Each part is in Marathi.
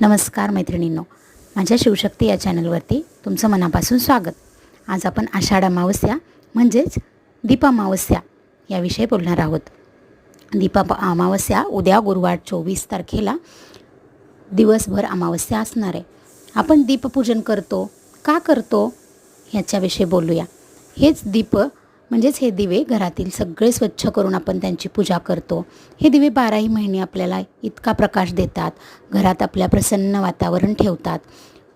नमस्कार मैत्रिणींनो. माझ्या शिवशक्ती या चॅनलवरती तुमचं मनापासून स्वागत. आज आपण आषाढ अमावस्या म्हणजेच दीपामावस्या याविषयी बोलणार आहोत. दीपा अमावस्या उद्या गुरुवार चोवीस तारखेला दिवसभर अमावस्या असणार आहे. आपण दीपपूजन करतो का करतो ह्याच्याविषयी बोलूया. हेच दीप म्हणजेच हे दिवे घरातील सगळे स्वच्छ करून आपण त्यांची पूजा करतो. हे दिवे बाराही महिने आपल्याला इतका प्रकाश देतात. घरात आपल्या प्रसन्न वातावरण ठेवतात.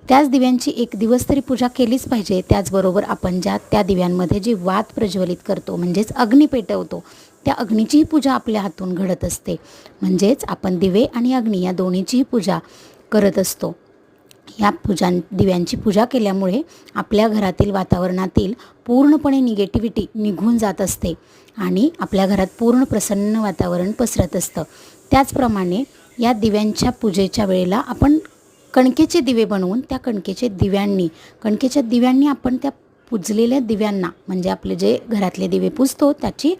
त्याच दिव्यांची एक दिवस तरी पूजा केलीच पाहिजे. त्याचबरोबर आपण ज्या त्या दिव्यांमध्ये जी वात प्रज्वलित करतो म्हणजेच अग्नी पेटवतो त्या अग्नीचीही पूजा आपल्या हातून घडत असते. म्हणजेच आपण दिवे आणि अग्नी या दोन्हीचीही पूजा करत असतो. या पूजां दिव्यांची पूजा केल्यामुळे आपल्या घरातील वातावरणातील पूर्णपणे निगेटिव्हिटी निघून जात असते आणि आपल्या घरात पूर्ण प्रसन्न वातावरण पसरत असतं. त्याचप्रमाणे या दिव्यांच्या पूजेच्या वेळेला आपण कणकेचे दिवे बनवून त्या कणकेचे दिव्यांनी कणकेच्या दिव्यांनी आपण त्या पुजलेल्या दिव्यांना म्हणजे आपले जे घरातले दिवे पुजतो त्याची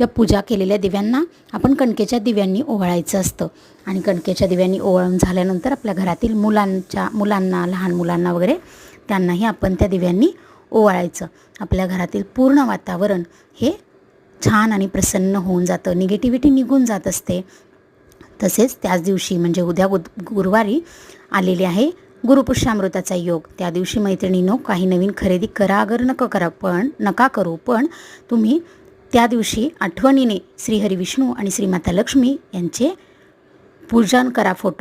त्या पूजा केलेल्या दिव्यांना आपण कणकेच्या दिव्यांनी ओवाळायचं असतं. आणि कणकेच्या दिव्यांनी ओवाळून झाल्यानंतर आपल्या घरातील मुलांच्या मुलांना लहान मुलांना वगैरे त्यांनाही आपण त्या दिव्यांनी ओवाळायचं. आपल्या घरातील पूर्ण वातावरण हे छान आणि प्रसन्न होऊन जातं. निगेटिव्हिटी निघून जात असते. तसेच त्याच दिवशी म्हणजे उद्या गु गुरुवारी आलेले आहे गुरुपुष्यामृताचा योग. त्या दिवशी मैत्रिणीनो काही नवीन खरेदी करा अगर नका करा पण नका करू पण तुम्ही त्या दिवशी आठवणीने श्रीहरी विष्णू आणि श्रीमाता लक्ष्मी यांचे पूजन करा फोटो.